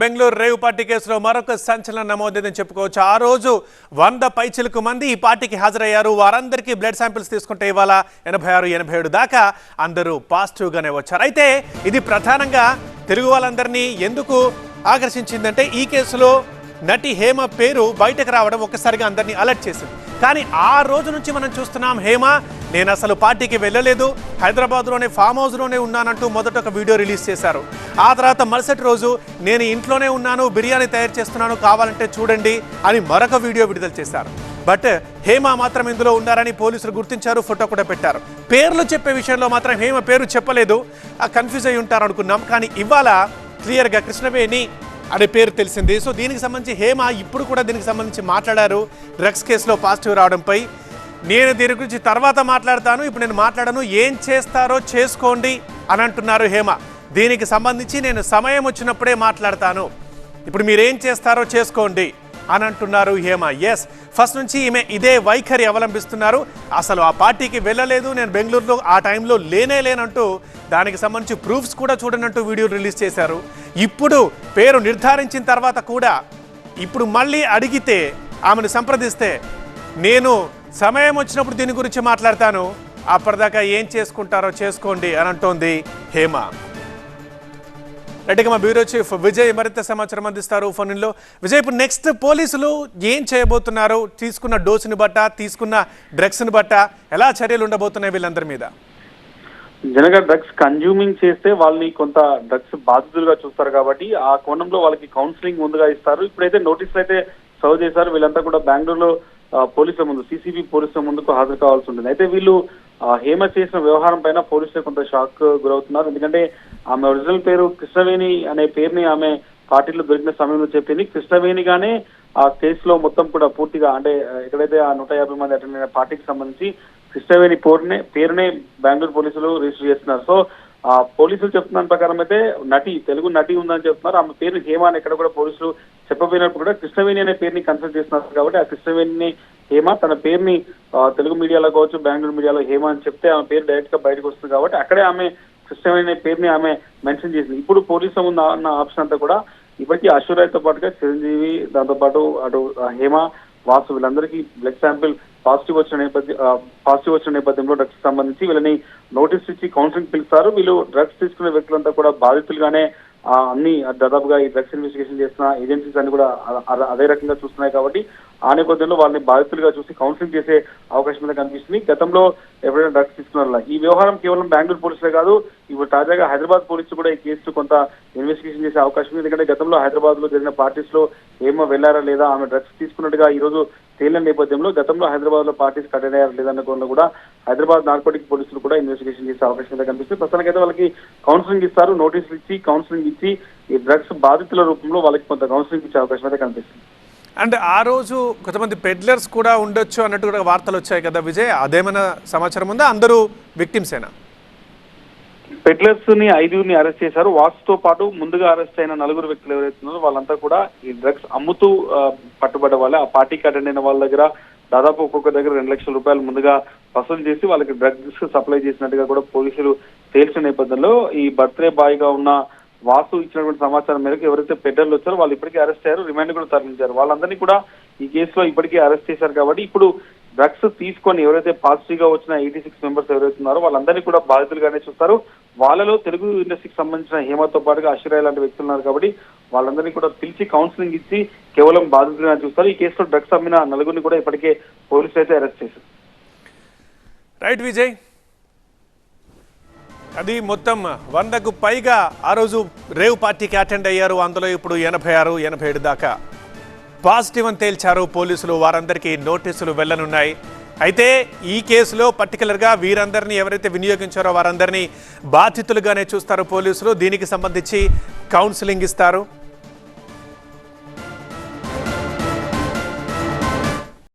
బెంగళూరు రేవు party కేసులో మరొక సంచలనం నమోదైందని చెప్పుకోవచ్చు. ఆ రోజు వంద పైచిలకు మంది ఈ పార్టీకి హాజరయ్యారు. వారందరికీ బ్లడ్ శాంపిల్స్ తీసుకుంటే ఇవాళ ఎనభై ఆరు ఎనభై ఏడు దాకా అందరూ పాజిటివ్గానే వచ్చారు. అయితే ఇది ప్రధానంగా తెలుగు వాళ్ళందరినీ ఎందుకు ఆకర్షించిందంటే ఈ కేసులో నటి హేమ పేరు బయటకు రావడం ఒక్కసారిగా అందరినీ అలర్ట్ చేసింది. కానీ ఆ రోజు నుంచి మనం చూస్తున్నాం హేమ నేను అసలు పార్టీకి వెళ్ళలేదు హైదరాబాద్లోనే ఫామ్ హౌస్లోనే ఉన్నానంటూ మొదట ఒక వీడియో రిలీజ్ చేశారు. ఆ తర్వాత మరుసటి రోజు నేను ఇంట్లోనే ఉన్నాను బిర్యానీ తయారు చేస్తున్నాను కావాలంటే చూడండి అని మరొక వీడియో విడుదల చేశారు. బట్ హేమ మాత్రం ఇందులో ఉన్నారని పోలీసులు గుర్తించారు ఫోటో కూడా పెట్టారు. పేర్లు చెప్పే విషయంలో మాత్రం హేమ పేరు చెప్పలేదు. ఆ కన్ఫ్యూజ్ అయి ఉంటారు అనుకున్నాం కానీ ఇవాళ క్లియర్గా కృష్ణవేణి అనే పేరు తెలిసింది. సో దీనికి సంబంధించి హేమ ఇప్పుడు కూడా దీనికి సంబంధించి మాట్లాడారు. డ్రగ్స్ కేసులో పాజిటివ్ రావడంపై నేను దీని గురించి తర్వాత మాట్లాడతాను. ఇప్పుడు నేను మాట్లాడను. ఏం చేస్తారో చేసుకోండి అని అంటున్నారు హేమ. దీనికి సంబంధించి నేను సమయం వచ్చినప్పుడే మాట్లాడతాను. ఇప్పుడు మీరేం చేస్తారో చేసుకోండి అని అంటున్నారు హేమ. ఎస్ ఫస్ట్ నుంచి ఈమె ఇదే వైఖరి అవలంబిస్తున్నారు. అసలు ఆ పార్టీకి వెళ్ళలేదు. నేను బెంగళూరులో ఆ టైంలో లేనే లేనంటూ దానికి సంబంధించి ప్రూఫ్స్ కూడా చూడనంటూ వీడియో రిలీజ్ చేశారు. ఇప్పుడు పేరు నిర్ధారించిన తర్వాత కూడా ఇప్పుడు మళ్ళీ అడిగితే ఆమెను సంప్రదిస్తే నేను సమయం వచ్చినప్పుడు దీని గురించి మాట్లాడతాను అప్పటిదాకా ఏం చేసుకుంటారో చేసుకోండి అని అంటోంది హేమ. రెడ్డిగా మా బ్యూరో చీఫ్ విజయ్ మరింత సమాచారం అందిస్తారు ఫోన్లో. విజయ్ ఇప్పుడు నెక్స్ట్ పోలీసులు ఏం చేయబోతున్నారు? తీసుకున్న డోసుని బట్ట తీసుకున్న డ్రగ్స్ని బట్ట ఎలా చర్యలు ఉండబోతున్నాయి వీళ్ళందరి మీద? జనగా డ్రగ్స్ కన్జ్యూమింగ్ చేస్తే వాళ్ళని కొంత డ్రగ్స్ బాధితులుగా చూస్తారు కాబట్టి ఆ కోణంలో వాళ్ళకి కౌన్సిలింగ్ ముందుగా ఇస్తారు. ఇప్పుడైతే నోటీసులు అయితే సర్వ్ చేశారు. వీళ్ళంతా కూడా బెంగళూరులో పోలీసుల ముందు సిసిబి పోలీసుల ముందుకు హాజరు కావాల్సి ఉంటుంది. అయితే వీళ్ళు హేమ చేసిన వ్యవహారం పైన పోలీసులు కొంత షాక్ గురవుతున్నారు. ఎందుకంటే ఆమె ఒరిజినల్ పేరు కృష్ణవేణి అనే పేరుని ఆమె పార్టీలో దొరికిన సమయంలో చెప్పింది. కృష్ణవేణిగానే ఆ కేసులో మొత్తం కూడా పూర్తిగా అంటే ఎక్కడైతే ఆ నూట యాభై మంది అటెండ్ అయిన పార్టీకి సంబంధించి కృష్ణవేణి పేరునే పేరునే బెంగళూరు పోలీసులు రిజిస్టర్ చేస్తున్నారు. సో ఆ పోలీసులు చెప్తున్న ప్రకారం అయితే నటి తెలుగు నటి ఉందని చెప్తున్నారు. ఆమె పేరు హేమ అని ఎక్కడ కూడా పోలీసులు చెప్పబోయినప్పుడు కూడా కృష్ణవేణి అనే పేరుని కన్సల్ట్ చేస్తున్నారు కాబట్టి ఆ కృష్ణవేణిని హేమ తన పేరుని తెలుగు మీడియాలో కావచ్చు బెంగళూరు మీడియాలో హేమ అని చెప్తే ఆమె పేరు డైరెక్ట్గా బయటకు వస్తుంది కాబట్టి అక్కడే ఆమె కృష్ణవేణి అనే పేరుని ఆమె మెన్షన్ చేసింది. ఇప్పుడు పోలీసులు ఉన్న అన్న ఆప్షన్ అంతా కూడా ఇప్పటికీ అశ్వరాయ్తో పాటుగా చిరంజీవి దాంతో పాటు అటు హేమ వాసు వీళ్ళందరికీ బ్లడ్ శాంపిల్ పాజిటివ్ వచ్చిన నేపథ్యం పాజిటివ్ వచ్చిన నేపథ్యంలో డ్రగ్స్ సంబంధించి వీళ్ళని నోటీస్ ఇచ్చి కౌన్సిలింగ్ పిలుస్తారు. వీళ్ళు డ్రగ్స్ తీసుకునే వ్యక్తులంతా కూడా బాధితులుగానే అన్ని దాదాపుగా ఈ డ్రగ్స్ ఇన్వెస్టిగేషన్ చేస్తున్న ఏజెన్సీస్ అన్ని కూడా అదే రకంగా చూస్తున్నాయి కాబట్టి ఆ నేపథ్యంలో వాళ్ళని బాధితులుగా చూసి కౌన్సిలింగ్ చేసే అవకాశం అయితే కనిపిస్తుంది. గతంలో ఎవరైనా డ్రగ్స్ తీసుకున్నారా ఈ వ్యవహారం కేవలం బెంగళూరు పోలీసులే కాదు ఇప్పుడు తాజాగా హైదరాబాద్ పోలీసులు కూడా ఈ కేసు కొంత ఇన్వెస్టిగేషన్ చేసే అవకాశం ఉంది. ఎందుకంటే గతంలో హైదరాబాద్లో జరిగిన పార్టీస్లో ఏమో వెళ్ళారా లేదా ఆమె డ్రగ్స్ తీసుకున్నట్టుగా ఈ రోజు తేలిన నేపథ్యంలో గతంలో హైదరాబాద్లో పార్టీస్ అటెండ్ అయ్యారు లేదన్న కోణంలో కూడా హైదరాబాద్ నార్కోటిక్ పోలీసులు కూడా ఇన్వెస్టిగేషన్ చేసే అవకాశం అయితే కనిపిస్తుంది. ప్రస్తుతానికైతే వాళ్ళకి కౌన్సిలింగ్ ఇస్తారు నోటీసులు ఇచ్చి కౌన్సిలింగ్ ఇచ్చి ఈ డ్రగ్స్ బాధితుల రూపంలో వాళ్ళకి కొంత కౌన్సిలింగ్ ఇచ్చే అవకాశం అయితే కనిపిస్తుంది. అండ్ ఆ రోజు కొంతమంది పెడ్లర్స్ కూడా ఉండొచ్చు అన్నట్టు కూడా వార్తలు వచ్చాయి కదా విజయ్ అదేమైనా సమాచారం ఉందా? అందరూ విక్టిమ్సేనా పెడ్లర్స్ని ఐదుగురిని అరెస్ట్ చేశారు. వాసుతో పాటు ముందుగా అరెస్ట్ అయిన నలుగురు వ్యక్తులు ఎవరైతే ఉన్నారో వాళ్ళంతా కూడా ఈ డ్రగ్స్ అమ్ముతూ ఆ, పట్టుబడ్డ వాళ్ళే. ఆ పార్టీకి అటెండ్ అయిన వాళ్ళ దగ్గర దాదాపు ఒక్కొక్క దగ్గర రెండు లక్షల రూపాయలు ముందుగా వసూలు చేసి వాళ్ళకి డ్రగ్స్ సప్లై చేసినట్టుగా కూడా పోలీసులు తేల్చిన నేపథ్యంలో ఈ బర్త్డే బాయ్గా ఉన్న వాసు ఇచ్చినటువంటి సమాచారం మేరకు ఎవరైతే పెద్దలు వచ్చారో వాళ్ళు ఇప్పటికే అరెస్ట్ అయ్యారు రిమాండ్ కూడా తరలించారు వాళ్ళందరినీ కూడా ఈ కేసులో ఇప్పటికే అరెస్ట్ చేశారు కాబట్టి ఇప్పుడు డ్రగ్స్ తీసుకొని ఎవరైతే పాజిటివ్గా వచ్చిన ఎయిటీ సిక్స్ మెంబర్స్ ఎవరైతే ఉన్నారో వాళ్ళందరినీ కూడా బాధితులుగానే చూస్తారు. వాళ్ళలో తెలుగు ఇండస్ట్రీకి సంబంధించిన హేమతో పాటుగా అశ్వర్య లాంటి వ్యక్తులు ఉన్నారు కాబట్టి వాళ్ళందరినీ కూడా పిలిచి కౌన్సిలింగ్ ఇచ్చి కేవలం బాధితులుగానే చూస్తారు. ఈ కేసులో డ్రగ్స్ అమ్మిన నలుగురిని కూడా ఇప్పటికే పోలీసులు అయితే అరెస్ట్ చేశారు. రైట్ విజయ్. అది మొత్తం వందకు పైగా ఆ రోజు రేవ్ పార్టీకి అటెండ్ అయ్యారు. అందులో ఇప్పుడు ఎనభై ఆరు ఎనభై ఏడు దాకా పాజిటివ్ అని తేల్చారు పోలీసులు. వారందరికీ నోటీసులు వెళ్ళనున్నాయి. అయితే ఈ కేసులో పర్టికులర్గా వీరందరినీ ఎవరైతే వినియోగించారో వారందరినీ బాధితులుగానే చూస్తారు పోలీసులు. దీనికి సంబంధించి కౌన్సిలింగ్ ఇస్తారు.